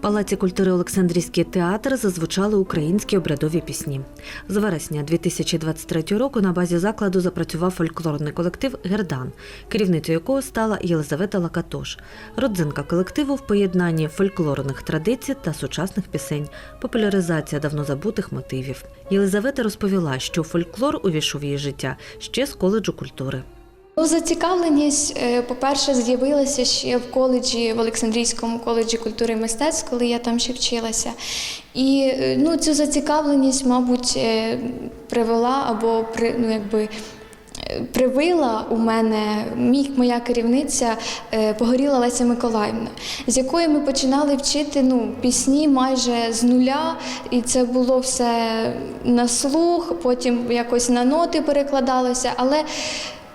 Палаці культури Олександрійський театр зазвучали українські обрядові пісні. З вересня 2023 року на базі закладу запрацював фольклорний колектив Гердан, керівницею якого стала Єлизавета Лакатош. Родзинка колективу в поєднанні фольклорних традицій та сучасних пісень, популяризація давно забутих мотивів. Єлизавета розповіла, що фольклор увійшов її життя ще з коледжу культури. Ну, зацікавленість, е, по-перше, з'явилася ще в коледжі, в Олександрійському коледжі культури і мистецтв, коли я там ще вчилася. І е, ну, цю зацікавленість, мабуть, е, привела або при, ну, якби, привила у мене мій, моя керівниця Погоріла Леся Миколаївна, з якої ми починали вчити ну, пісні майже з нуля, і це було все на слух, потім якось на ноти перекладалося. Але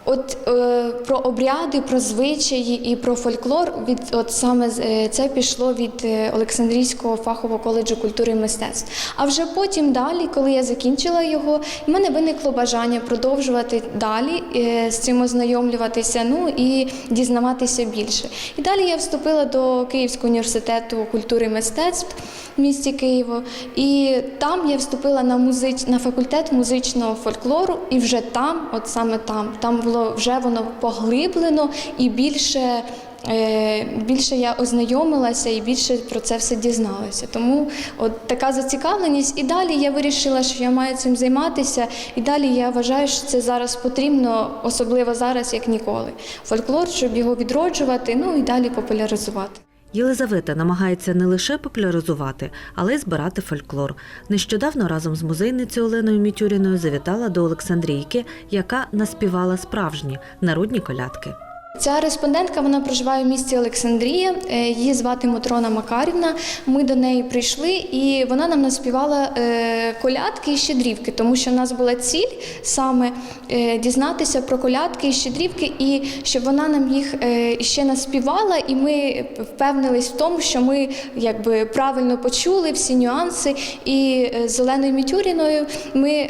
От е, про обряди, про звичаї і про фольклор від от саме е, це пішло від е, Олександрійського фахового коледжу культури і мистецтв. А вже потім далі, коли я закінчила його, в мене виникло бажання продовжувати далі е, з цим ознайомлюватися, ну і дізнаватися більше. І далі я вступила до Київського університету культури і мистецтв в місті Києво. І там я вступила на музич... на факультет музичного фольклору, і вже там, от саме там, там було вже воно поглиблено і більше. е, Більше я ознайомилася і більше про це все дізналася. Тому от така зацікавленість. І далі я вирішила, що я маю цим займатися. І далі я вважаю, що це зараз потрібно, особливо зараз, як ніколи. Фольклор, щоб його відроджувати, ну і далі популяризувати. Єлизавета намагається не лише популяризувати, але й збирати фольклор. Нещодавно разом з музейницею Оленою Мітюріною завітала до Олександрійки, яка наспівала справжні народні колядки. Ця респондентка вона проживає в місті Олександрія. е, Її звати Матрона Макарівна. Ми до неї прийшли, і вона нам наспівала е, колядки і щедрівки, тому що в нас була ціль саме е, дізнатися про колядки і щедрівки, і щоб вона нам їх ще наспівала, і ми впевнились в тому, що ми якби правильно почули всі нюанси. І з Оленою Мітюріною ми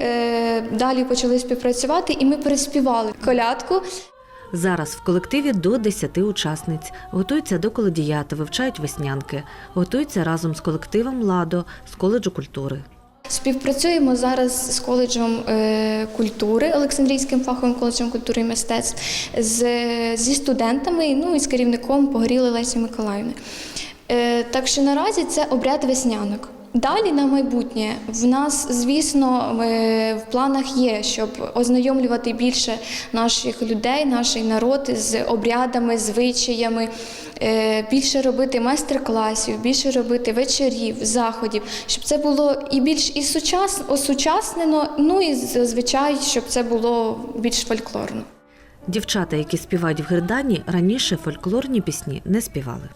далі почали співпрацювати, і ми переспівали колядку. Зараз в колективі до 10 учасниць готуються до колодіята, вивчають веснянки, готуються разом з колективом Ладо з коледжу культури. Співпрацюємо зараз з коледжем е, культури, Олександрійським фаховим коледжем культури і мистецтв, з, зі студентами, ну і з керівником Погоріли Лесі Миколаївни. Е, так що наразі це обряд веснянок. Далі на майбутнє в нас, звісно, е, в планах є, щоб ознайомлювати більше наших людей, наш народ з обрядами, звичаями, е, більше робити майстер-класів, більше робити вечорів, заходів, щоб це було і більш і сучас, осучаснено, ну і зазвичай, щоб це було більш фольклорно. Дівчата, які співають в Гердані, раніше фольклорні пісні не співали.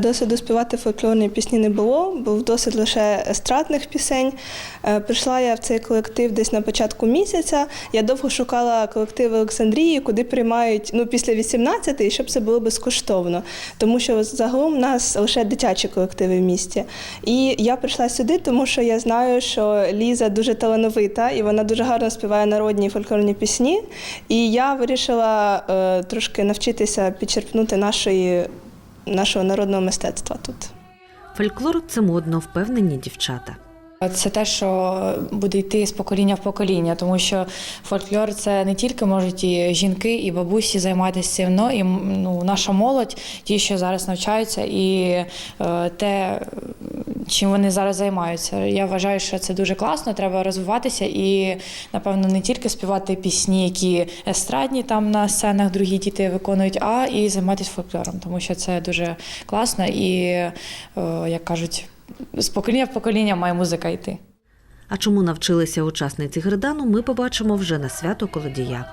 Досвіду співати фольклорні пісні не було, був досвід лише естрадних пісень. Е, Прийшла я в цей колектив десь на початку місяця. Я довго шукала колектив Олександрії, куди приймають ну, після 18 і щоб це було безкоштовно. Тому що загалом у нас лише дитячі колективи в місті. І я прийшла сюди, тому що я знаю, що Ліза дуже талановита і вона дуже гарно співає народні фольклорні пісні. І я вирішила е, трошки навчитися підчерпнути нашої нашого народного мистецтва тут. Фольклор це модно, впевнені дівчата. Це те, що буде йти з покоління в покоління, тому що фольклор це не тільки можуть і жінки, і бабусі займатися цим, але і ну, наша молодь, ті, що зараз навчаються, і е, те, чим вони зараз займаються. Я вважаю, що це дуже класно, треба розвиватися і, напевно, не тільки співати пісні, які естрадні там на сценах другі діти виконують, а і займатися фольклором, тому що це дуже класно і, е, як кажуть, з покоління в покоління має музика йти. А чому навчилися учасниці Гердану, ми побачимо вже на свято колодія.